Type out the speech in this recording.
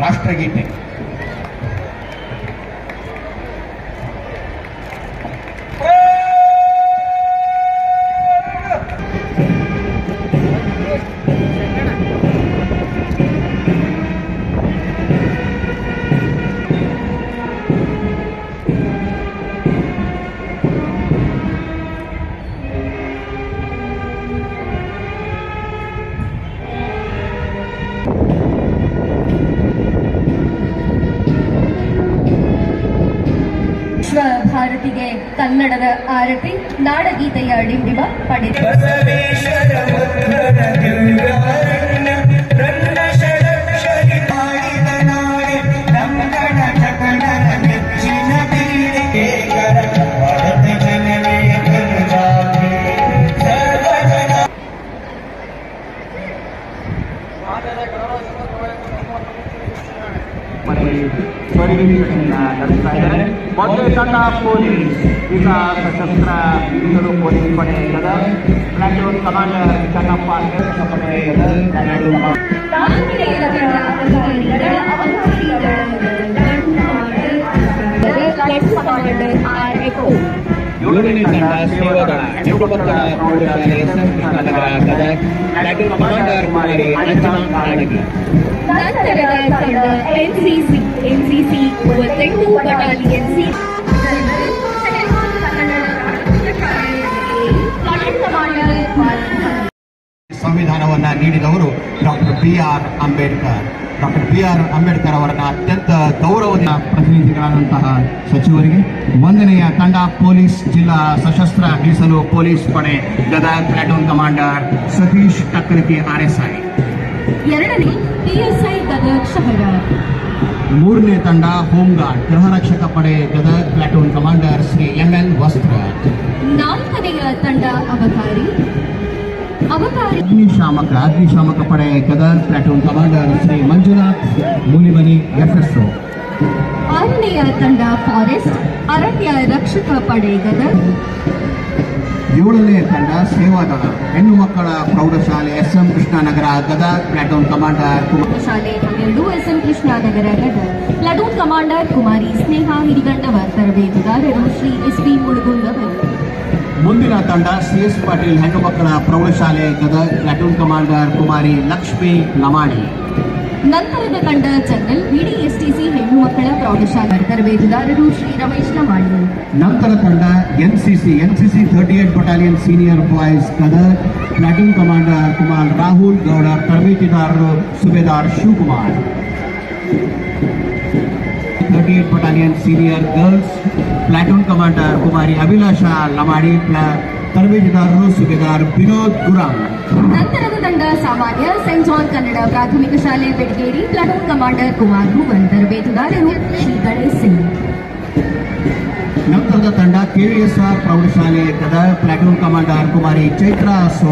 ರಾಷ್ಟ್ರಗೀತೆ. ಭಾರತಿಗೆ ಕನ್ನಡದ ಆರತಿ ನಾಡಗೀತೆಯ ಡಿಂಡಿಮ ಪಡೆದ ಬಸವೇಶ್ವರ ನಡೆಸ್ತಾ ಇದ್ದಾರೆ ಮೊದಲೇ ತಂಡ ಪೊಲೀಸ್ ಈಗ ಸಶಸ್ತ್ರ ಮೀಸಲು ಪೊಲೀಸ್ ಪಡೆ ಗದಗ ಪ್ಲಾಟೂನ್ ಕಮಾಂಡರ್ ಚನ್ನಪ್ಪ ನೇತೃತ್ವ ಪಡೆ ಗದಗ ಏಳನೇ ತಂಡ ಸೇವಾದಳ ಹೆಣ್ಣುಮಕ್ಕಳ ಪ್ರೌಢಶಾಲೆ ಕೃಷ್ಣನಗರ ಗದಗ ಪ್ಲಾಟೂನ್ ಕಮಾಂಡರ್ ಕುಮಾರಿ ಅಂಜನಾ ಕಾಳಗಿ ನಂತರದ ಎನ್ಸಿಸಿ ಎನ್ಸಿಸಿ ಮೂವತ್ತೆಂಟು ಬಟಾಲಿಯನ್ ಸಿ ಸಂವಿಧಾನವನ್ನ ನೀಡಿದವರು doctor B R Ambedkar. Doctor B R Ambedkar ಅವರನ್ನ ಅತ್ಯಂತ ಗೌರವದ ಪ್ರತಿನಿಧಿಗಳಾದಂತಹ ಸಚಿವರಿಗೆ ಒಂದನೆಯ ತಂಡ ಪೊಲೀಸ್ ಜಿಲ್ಲಾ ಸಶಸ್ತ್ರ ಮೀಸಲು ಪೊಲೀಸ್ ಪಡೆ Gadag platoon commander Satish Takkarike RSI. ಎರಡನೇ ಪಿಎಸ್ಐ ಗದಗ ಶಹರ. ಮೂರನೇ ತಂಡ ಹೋಮ್ ಗಾರ್ಡ್ ಗೃಹ ರಕ್ಷಕ ಪಡೆ Gadag platoon commander Shri M N Vastra. ನಾಲ್ಕನೆಯ ತಂಡ ಅಬಕಾರಿ ಅಗ್ನಿಶಾಮಕ ಅಗ್ನಿಶಾಮಕ ಪಡೆ Gadag platoon commander Shri Manjunath Mulimani FS ಆರನೆಯ ತಂಡ ಫಾರೆಸ್ಟ್ ಅರಣ್ಯ ರಕ್ಷಕ ಪಡೆ ಗದಗ ಏಳನೇ ತಂಡ ಸೇವಾದಳ ಹೆಣ್ಣು ಮಕ್ಕಳ ಪ್ರೌಢಶಾಲೆ S M Krishnanagar Gadag platoon commander ಶಾಲೆ ಹನ್ನೆರಡು SM Krishnanagar Gadag platoon commander Kumari Sneha Hiriganavar ತರಬೇತುದಾರರು ಶ್ರೀ ಎಸ್ ಪಿ ಮುಳುಗುಂದವರು. ಮುಂದಿನ ತಂಡ ಸಿ ಎಸ್ ಪಾಟೀಲ್ ಹೆಣ್ಣು ಮಕ್ಕಳ ಪ್ರೌಢಶಾಲೆ ಗದಗ್ ಪ್ಲಾಟೂನ್ ಕಮಾಂಡರ್ ಕುಮಾರಿ ಲಕ್ಷ್ಮಿ ಲಮಾಣಿ. ನಂತರದ ತಂಡ ಜನರಲ್ ಬಿಡಿಎಸ್ಟಿಸಿ ಹೆಣ್ಣು ಮಕ್ಕಳ ಪ್ರೌಢಶಾಲೆ ತರಬೇತುದಾರರು ಶ್ರೀ ರಮೇಶ್ ಲಮಾಣಿ. ನಂತರ ತಂಡ NCC NCC thirty eight battalion senior boys Gadag platoon commander Kumar Rahul Gowda ತರಬೇತಿದಾರರು subedar Shivakumar. Senior girls platoon commander Kumari Abhilasha Lamadi ಪ್ಲಾ- ತರಬೇತಿದಾರರು ಸುಬೇದಾರ್ ವಿನೋದ್ ಗುರಾಮ್ ನಂತರದ ತಂಡ ಸಾಮಾನ್ಯ ಸೆಂಟ್ ಜಾನ್ ಕನ್ನಡ ಪ್ರಾಥಮಿಕ ಶಾಲೆ ಬೆಡಗೇರಿ ಪ್ಲಾಟೂನ್ ಕಮಾಂಡರ್ ಕುಮಾರ್ ಭುವನ್ ತರಬೇತುದಾರರು ಶ್ರೀ ಗಣೇಶ್ ಸಿಂಗ್. ನಂತರದ ತಂಡ ಕೆವಿಎಸ್ಆರ್ ಪ್ರೌಢಶಾಲೆ Gadag platoon commander Kumari Chaitra so